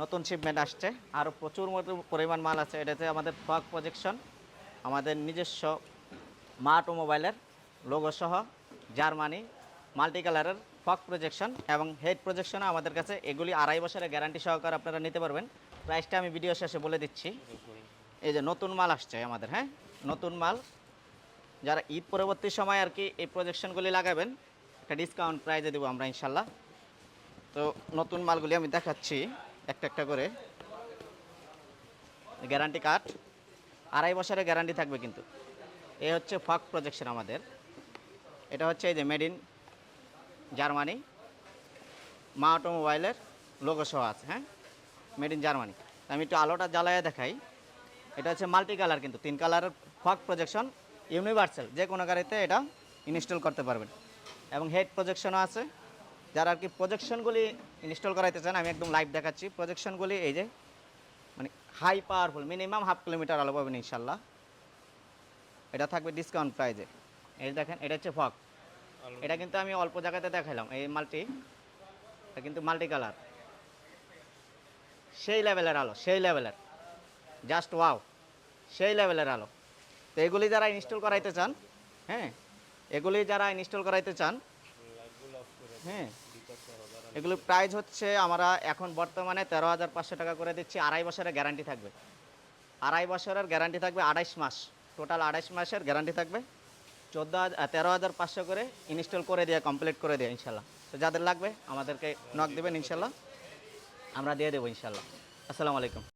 নতুন শিপমেন্ট আসছে। আরও প্রচুর মতো পরিমাণ মাল আছে। এটাতে আমাদের ফগ প্রজেকশন আমাদের নিজস্ব মা অটোমোবাইলের লোগোসহ জার্মানি মাল্টি কালারের ফগ প্রজেকশন এবং হেড প্রজেকশনও আমাদের কাছে এগুলি আড়াই বছরের গ্যারান্টি সহকারে আপনারা নিতে পারবেন। প্রাইসটা আমি ভিডিও শেষে বলে দিচ্ছি। এই যে নতুন মাল আসছে আমাদের হ্যাঁ? নতুন মাল। যারা ঈদ পরবর্তী সময় আর কি এই প্রজেকশনগুলি লাগাবেন, একটা ডিসকাউন্ট প্রাইজে দেবো আমরা ইনশাল্লাহ। তো নতুন মালগুলি আমি দেখাচ্ছি একটা একটা করে। গ্যারান্টি কার্ড, আড়াই বছরের গ্যারান্টি থাকবে কিন্তু। এই হচ্ছে ফক প্রজেকশন আমাদের। এটা হচ্ছে এই যে মেড ইন জার্মানি। মা অটোমোবাইলের লোগো সহ আছে হ্যাঁ? Made in Germany. আমি একটু আলোটা জ্বালায় দেখাই। এটা হচ্ছে মাল্টি কালার কিন্তু, তিন কালারের ফক প্রজেকশন ইউনিভার্সাল যে কোনো গাড়িতে এটা ইনস্টল করতে পারবেন। এবং হেড প্রজেকশনও আছে। যারা আর কি প্রজেকশনগুলি ইনস্টল করাইতে চান আমি একদম লাইভ দেখাচ্ছি। প্রজেকশনগুলি এই যে মানে high powerful minimum half kilometre আলো পাবেন ইনশাল্লাহ। এটা থাকবে ডিসকাউন্ট প্রাইজে এই দেখেন এটা হচ্ছে ফক এটা কিন্তু আমি অল্প জায়গাতে দেখাইলাম এই মাল্টি এটা কিন্তু মাল্টি কালার সেই লেভেলের আলো সেই লেভেলের জাস্ট ওয়াও সেই লেভেলের আলো। তো এগুলি যারা ইনস্টল করাইতে চান হ্যাঁ এগুলি যারা ইনস্টল করাইতে চান হ্যাঁ এগুলোর প্রাইস হচ্ছে আমরা এখন বর্তমানে তেরো হাজার পাঁচশো টাকা করে দিচ্ছি, আড়াই বছরের গ্যারান্টি থাকবে। আড়াই বছরের গ্যারান্টি থাকবে আড়াইশ মাস। টোটাল আড়াইশ মাসের গ্যারান্টি থাকবে। চোদ্দ হাজার তেরো হাজার পাঁচশো করে ইনস্টল করে দেওয়া কমপ্লিট করে দেওয়া ইনশাল্লাহ। তো যাদের লাগবে আমাদেরকে নক দেবেন, ইনশাল্লাহ। আমরা দিয়ে দেবো, ইনশাল্লাহ। আসসালামু আলাইকুম।